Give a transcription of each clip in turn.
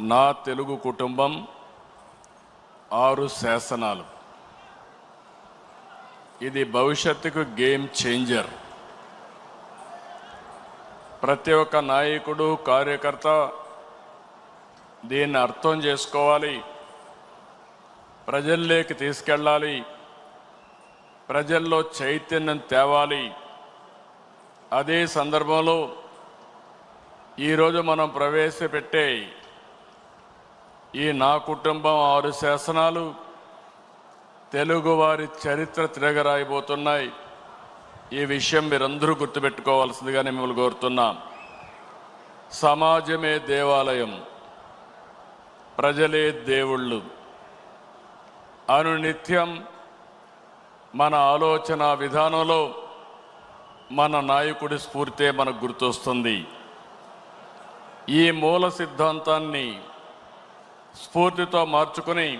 నా తెలుగు కుటుంబం ఆరు శాసనాలు. ఇది భవిష్యత్తుకు గేమ్ చేంజర్. ప్రతి ఒక్క నాయకుడు కార్యకర్త దీన్ని అర్థం చేసుకోవాలి. ప్రజల్లోకి తీసుకెళ్ళాలి. ప్రజల్లో చైతన్యం తేవాలి. అదే సందర్భంలో ఈరోజు మనం ప్రవేశపెట్టే ఈ నా కుటుంబం ఆరు శాసనాలు తెలుగువారి చరిత్ర తిరగరాయిపోతున్నాయి ఈ విషయం మీరందరూ గుర్తుపెట్టుకోవాల్సిందిగా మిమ్మల్ని కోరుతున్నాం. సమాజమే దేవాలయం ప్రజలే దేవుళ్ళు. అనునిత్యం మన ఆలోచన విధానంలో మన నాయకుడి స్ఫూర్తే మనకు గుర్తొస్తుంది. ఈ మూల సిద్ధాంతాన్ని స్ఫూర్తితో మార్చుకొని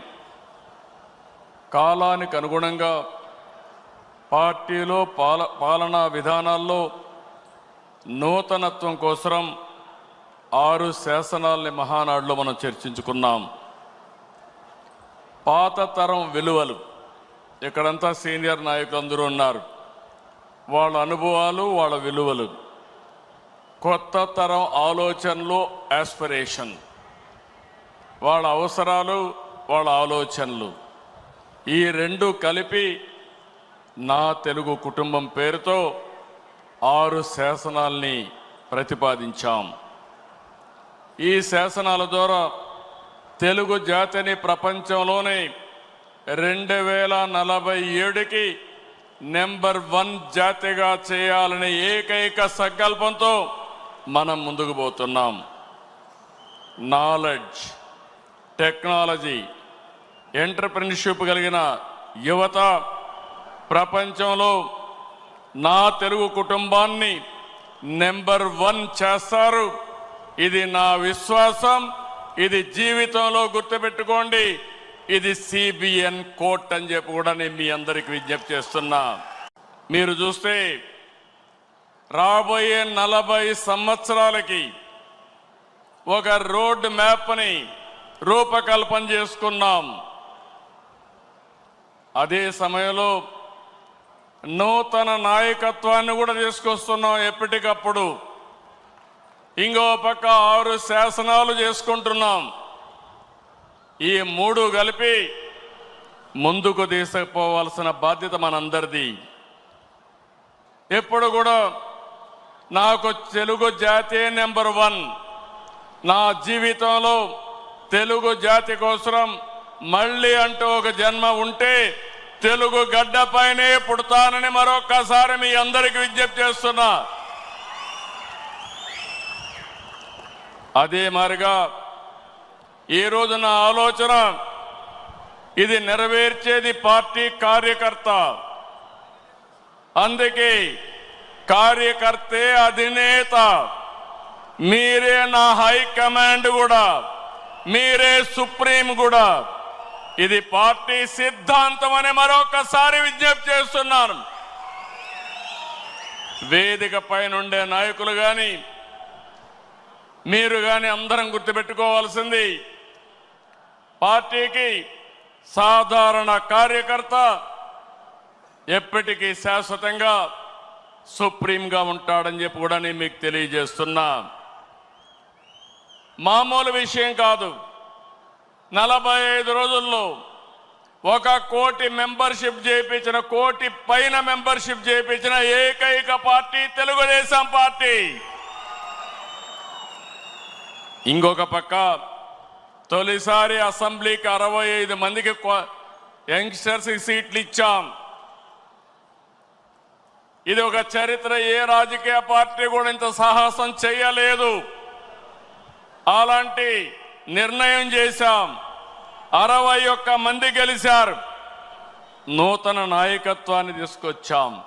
కాలానికి అనుగుణంగా పార్టీలో పాల పాలనా విధానాల్లో నూతనత్వం కోసరం ఆరు శాసనాల్ని మహానాడులో మనం చర్చించుకున్నాం. పాత తరం విలువలు. ఇక్కడంతా సీనియర్ నాయకులు అందరూ ఉన్నారు. వాళ్ళ అనుభవాలు వాళ్ళ విలువలు. కొత్త తరం ఆలోచనలు ఆస్పిరేషన్ వాళ్ళ అవసరాలు వాళ్ళ ఆలోచనలు. ఈ రెండు కలిపి నా తెలుగు కుటుంబం పేరుతో ఆరు శాసనాల్ని ప్రతిపాదించాం. ఈ శాసనాల ద్వారా తెలుగు జాతిని ప్రపంచంలోనే రెండు వేల నలభై ఏడుకి నెంబర్ వన్ జాతిగా చేయాలనే ఏకైక సంకల్పంతో మనం ముందుకు పోతున్నాం. నాలెడ్జ్. టెక్నాలజీ ఎంటర్ప్రినర్షిప్ కలిగిన యువత ప్రపంచంలో నా తెలుగు కుటుంబాన్ని నెంబర్ వన్ చేస్తారు. ఇది నా విశ్వాసం ఇది జీవితంలో గుర్తుపెట్టుకోండి. ఇది సిబిఎన్ కోర్ట్ అని చెప్పి కూడా నేను మీ అందరికి విజ్ఞప్తి చేస్తున్నా. మీరు చూస్తే రాబోయే నలభై సంవత్సరాలకి ఒక రోడ్ మ్యాప్ని రూపకల్పన చేసుకున్నాం. అదే సమయంలో నూతన నాయకత్వాన్ని కూడా తీసుకొస్తున్నాం ఎప్పటికప్పుడు. ఇంకో పక్క ఆరు శాసనాలు చేసుకుంటున్నాం. ఈ మూడు కలిపి ముందుకు తీసుకుపోవాల్సిన బాధ్యత మనందరిది. ఎప్పుడు కూడా నాకు తెలుగు జాతీయ నెంబర్ వన్ నా జీవితంలో తెలుగు జాతి కోసం మళ్ళీ అంటూ ఒక జన్మ ఉంటే తెలుగు గడ్డపైనే పుడతానని మరొక్కసారి మీ అందరికి విజ్ఞప్తి చేస్తున్నా. అదే మారిగా ఈ నా ఆలోచన ఇది నెరవేర్చేది పార్టీ కార్యకర్త. అందుకే కార్యకర్తే అధినేత. మీరే నా హైకమాండ్ కూడా. మీరే సుప్రీం కూడా. ఇది పార్టీ సిద్ధాంతం అని మరొకసారి విజ్ఞప్తి చేస్తున్నాను. వేదిక పైనుండే నాయకులు కానీ మీరు కానీ అందరం గుర్తుపెట్టుకోవాల్సింది పార్టీకి సాధారణ కార్యకర్త ఎప్పటికీ శాశ్వతంగా సుప్రీంగా ఉంటాడని చెప్పి కూడా నేను మీకు తెలియజేస్తున్నా. మామూలు విషయం కాదు. నలభై ఐదు రోజుల్లో ఒక కోటి మెంబర్షిప్ చేయించిన కోటి పైన మెంబర్షిప్ చేయించిన ఏకైక పార్టీ తెలుగుదేశం పార్టీ. ఇంకొక పక్క తొలిసారి అసెంబ్లీకి అరవై ఐదు మందికి యంగ్స్టర్స్ సీట్లు ఇచ్చాం. ఇది ఒక చరిత్ర ఏ రాజకీయ పార్టీ కూడా ఇంత సాహసం చేయలేదు. అలాంటి నిర్ణయం చేశాం. అరవై ఒక్క మంది గెలిచారు. నూతన నాయకత్వాన్ని తీసుకొచ్చాం.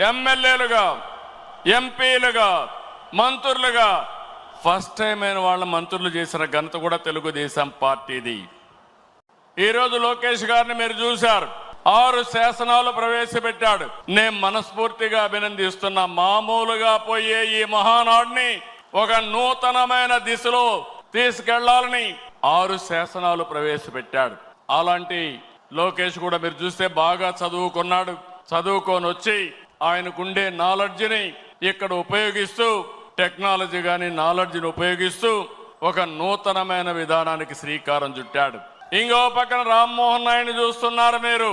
ఎమ్మెల్యేలుగా ఎంపీలుగా మంత్రులుగా ఫస్ట్ టైం అయిన వాళ్ళ మంత్రులు చేసిన ఘనత కూడా తెలుగుదేశం పార్టీది. ఈరోజు లోకేష్ గారిని మీరు చూశారు. ఆరు శాసనాలు ప్రవేశపెట్టాడు. నేను మనస్ఫూర్తిగా అభినందిస్తున్నా. మామూలుగా పోయే ఈ మహానాడిని ఒక నూతనమైన దిశలో తీసుకెళ్ళాలని ఆరు శాసనాలు ప్రవేశపెట్టాడు. అలాంటి లోకేష్ కూడా మీరు చూస్తే బాగా చదువుకున్నాడు. చదువుకొని వచ్చి ఆయనకుండే నాలెడ్జ్ని ఇక్కడ ఉపయోగిస్తూ టెక్నాలజీ కానీ నాలెడ్జ్ని ఉపయోగిస్తూ ఒక నూతనమైన విధానానికి శ్రీకారం చుట్టాడు. ఇంకో పక్కన రామ్మోహన్ నాయుడు చూస్తున్నారు మీరు.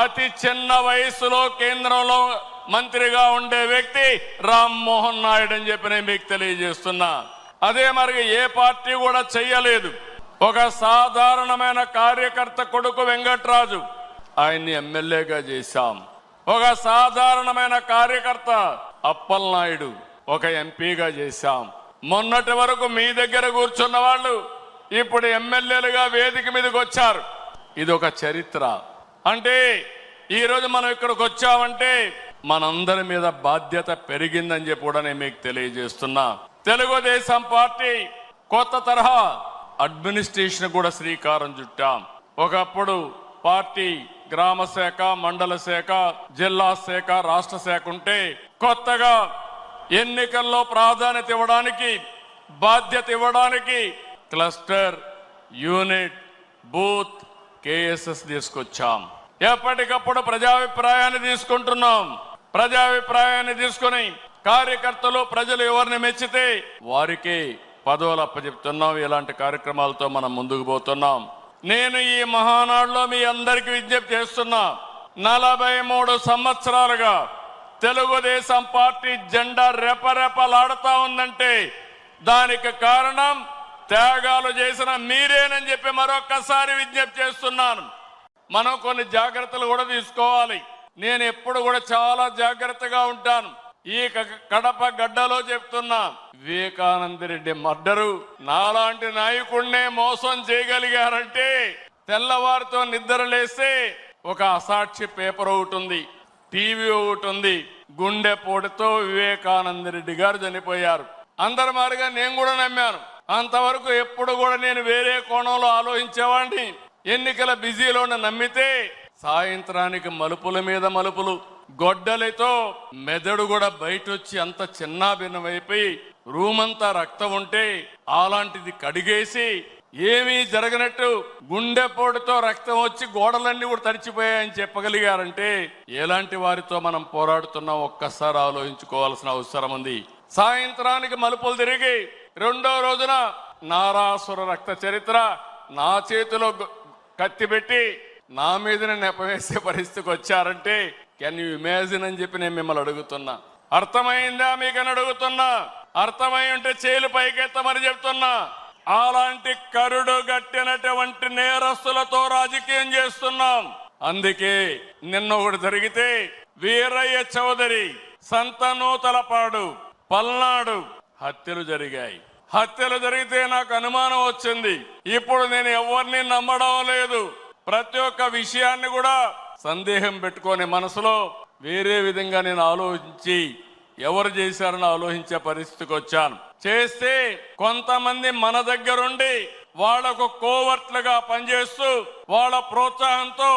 అతి చిన్న వయసులో కేంద్రంలో మంత్రిగా ఉండే వ్యక్తి రామ్మోహన్ నాయుడు అని చెప్పి నేను మీకు తెలియజేస్తున్నా. అదే మరి ఏ పార్టీ కూడా చెయ్యలేదు. ఒక సాధారణమైన కార్యకర్త కొడుకు వెంకట్రాజు ఆయన్ని ఎమ్మెల్యేగా చేశాం. ఒక సాధారణమైన కార్యకర్త అప్పలనాయుడు ఒక ఎంపీగా చేశాం. మొన్నటి వరకు మీ దగ్గర కూర్చున్న వాళ్ళు ఇప్పుడు ఎమ్మెల్యేలుగా వేదిక మీదకి వచ్చారు. ఇది ఒక చరిత్ర. అంటే ఈరోజు మనం ఇక్కడికి వచ్చామంటే మనందరి మీద బాధ్యత పెరిగిందని చెప్పి కూడా నేను మీకు తెలియజేస్తున్నా. తెలుగుదేశం పార్టీ కొత్త తరహా అడ్మినిస్ట్రేషన్ కూడా శ్రీకారం చుట్టాం. ఒకప్పుడు పార్టీ గ్రామ శాఖ మండల శాఖ జిల్లా శాఖ రాష్ట్ర శాఖ ఉంటే కొత్తగా ఎన్నికల్లో ప్రాధాన్యత ఇవ్వడానికి బాధ్యత ఇవ్వడానికి క్లస్టర్ యూనిట్ బూత్ కేఎస్ఎస్ తీసుకొచ్చాం. ఎప్పటికప్పుడు ప్రజాభిప్రాయాన్ని తీసుకుంటున్నాం. ప్రజాభిప్రాయాన్ని తీసుకుని కార్యకర్తలు ప్రజలు ఎవరిని మెచ్చితే వారికి పదవులు అప్పచెప్తున్నాం. ఇలాంటి కార్యక్రమాలతో మనం ముందుకు పోతున్నాం. నేను ఈ మహానాడులో మీ అందరికీ విజ్ఞప్తి చేస్తున్నా. నలభై మూడు సంవత్సరాలుగా తెలుగుదేశం పార్టీ జెండా రెపరెపలాడుతా ఉందంటే దానికి కారణం త్యాగాలు చేసిన మీరేనని చెప్పి మరొక్కసారి విజ్ఞప్తి చేస్తున్నాను. మనం కొన్ని జాగ్రత్తలు కూడా తీసుకోవాలి. నేను ఎప్పుడు కూడా చాలా జాగ్రత్తగా ఉంటాను. ఈ క- కడప గడ్డలో చెప్తున్నా వివేకానంద రెడ్డి మర్డరు. నాలాంటి నాయకుడినే మోసం చేయగలిగారంటే తెల్లవారితో నిద్ర లేస్తే ఒక అసాక్షి పేపర్ ఒకటి ఉంది టీవీ ఒకటి ఉంది. గుండెపోటుతో వివేకానంద రెడ్డి గారు చనిపోయారు. అందరి మారిగా నేను కూడా నమ్మాను. అంతవరకు ఎప్పుడు కూడా నేను వేరే కోణంలో ఆలోచించేవాడిని. ఎన్నికల బిజీలో నమ్మితే సాయంత్రానికి మలుపుల మీద మలుపులు గొడ్డలితో మెదడు కూడా బయట వచ్చి అంత చిన్నాభిన్నమైపోయి రూమ్ అంతా రక్తం ఉంటే అలాంటిది కడిగేసి ఏమీ జరగనట్టు గుండెపోటుతో రక్తం వచ్చి గోడలన్నీ కూడా తడిచిపోయాయని చెప్పగలిగారంటే ఎలాంటి వారితో మనం పోరాడుతున్నాం ఒక్కసారి ఆలోచించుకోవాల్సిన అవసరం ఉంది. సాయంత్రానికి మలుపులు తిరిగి రెండో రోజున నారాసుర రక్త చరిత్ర నా చేతిలో కత్తిపెట్టి కత్తి పెట్టి నా మీదనే నెపవేసే పరిస్థితికి వచ్చారంటే కెన్ యూ ఇమాజిన్ అని చెప్పి నేను మిమ్మల్ని అడుగుతున్నా. అర్థమైందా మీకని అడుగుతున్నా. అర్థమై ఉంటే చేలు పైకెత్తమని చెప్తున్నా. అలాంటి కరుడు గట్టినటువంటి నేరస్తులతో రాజకీయం చేస్తున్నాం. అందుకే నిన్న ఒకటి జరిగితే వీరయ్య చౌదరి సంతనూతలపాడు పల్నాడు హత్యలు జరిగాయి. హత్యలు జరిగితే నాకు అనుమానం వచ్చింది. ఇప్పుడు నేను ఎవరిని నమ్మడం లేదు. ప్రతి ఒక్క విషయాన్ని కూడా సందేహం పెట్టుకొని మనసులో వేరే విధంగా నేను ఆలోచించి ఎవరు చేశారని ఆలోచించే పరిస్థితికి వచ్చాను. చేస్తే కొంతమంది మన దగ్గరుండి వాళ్ళకు కోవర్ట్లుగా పనిచేస్తూ వాళ్ళ ప్రోత్సాహంతో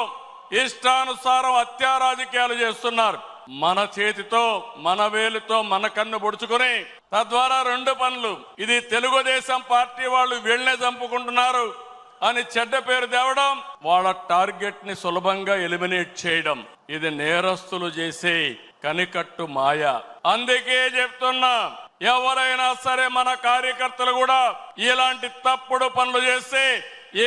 ఇష్టానుసారం హత్యా రాజకీయాలు చేస్తున్నారు. మన చేతితో మన వేలుతో మన కన్ను పొడుచుకుని తద్వారా రెండు పనులు. ఇది తెలుగుదేశం పార్టీ వాళ్ళు వీళ్ళనే చంపుకుంటున్నారు. అని చెడ్డ పేరు తేవడం వాళ్ళ టార్గెట్ని సులభంగా ఎలిమినేట్ చేయడం. ఇది నేరస్తులు చేసే కనికట్టు మాయ. అందుకే చెప్తున్నా ఎవరైనా సరే మన కార్యకర్తలు కూడా ఇలాంటి తప్పుడు పనులు చేస్తే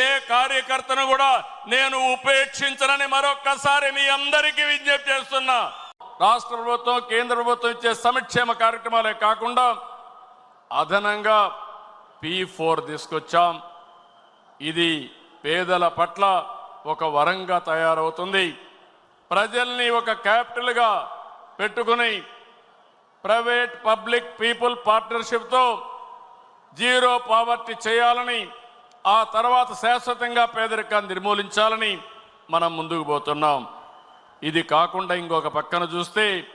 ఏ కార్యకర్తను కూడా నేను ఉపేక్షించనని మరొక్కసారి మీ అందరికీ విజ్ఞప్తి చేస్తున్నా. రాష్ట్ర ప్రభుత్వం కేంద్ర ప్రభుత్వం ఇచ్చే సంక్షేమ కార్యక్రమాలే కాకుండా అదనంగా పి ఫోర్ తీసుకొచ్చాం. ఇది పేదల పట్ల ఒక వరంగా తయారవుతుంది. ప్రజల్ని ఒక క్యాపిటల్గా పెట్టుకుని ప్రైవేట్ పబ్లిక్ పీపుల్ పార్ట్నర్షిప్తో జీరో పావర్టీ చేయాలని ఆ తర్వాత శాశ్వతంగా పేదరికాన్ని నిర్మూలించాలని మనం ముందుకు పోతున్నాం. ఇది కాకుండా ఇంకొక పక్కన చూస్తే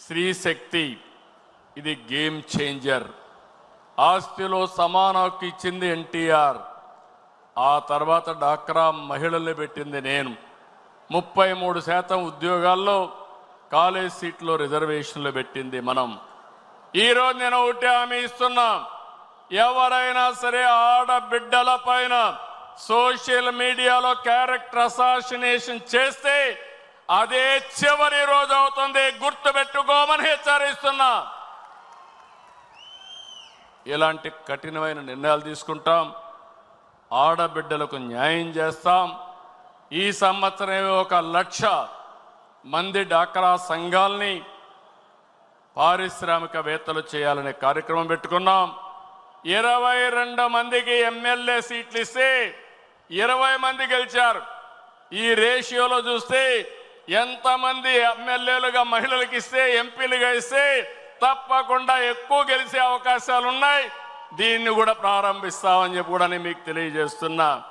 స్త్రీ శక్తి. ఇది గేమ్ చేంజర్. ఆస్తిలో సమాన ఇచ్చింది ఎన్టీఆర్. ఆ తర్వాత డాక్రా మహిళల్ని పెట్టింది నేను. ముప్పై మూడు శాతం ఉద్యోగాల్లో కాలేజ్ సీట్లో రిజర్వేషన్లు పెట్టింది మనం. ఈరోజు నేను ఒకటి హామీ ఇస్తున్నా. ఎవరైనా సరే ఆడబిడ్డల పైన సోషల్ మీడియాలో క్యారెక్టర్ అసాసినేషన్ చేస్తే అదే చివరి రోజు అవుతుంది. గుర్తుపెట్టుకోమని హెచ్చరిస్తున్నా. ఇలాంటి కఠినమైన నిర్ణయాలు తీసుకుంటాం. ఆడబిడ్డలకు న్యాయం చేస్తాం. ఈ సంవత్సరం ఒక లక్ష మంది డాక్రా సంఘాల్ని పారిశ్రామికవేత్తలు చేయాలనే కార్యక్రమం పెట్టుకున్నాం. ఇరవై రెండు మందికి ఎమ్మెల్యే సీట్లు ఇస్తే ఇరవై మంది గెలిచారు. ఈ రేషియోలో చూస్తే ఎంతమంది ఎమ్మెల్యేలుగా మహిళలకు ఇస్తే ఎంపీలుగా ఇస్తే తప్పకుండా ఎక్కువ గెలిచే అవకాశాలు ఉన్నాయి దీన్ని కూడా ప్రారంభిస్తామని చెప్పి కూడా నేను మీకు తెలియజేస్తున్నా.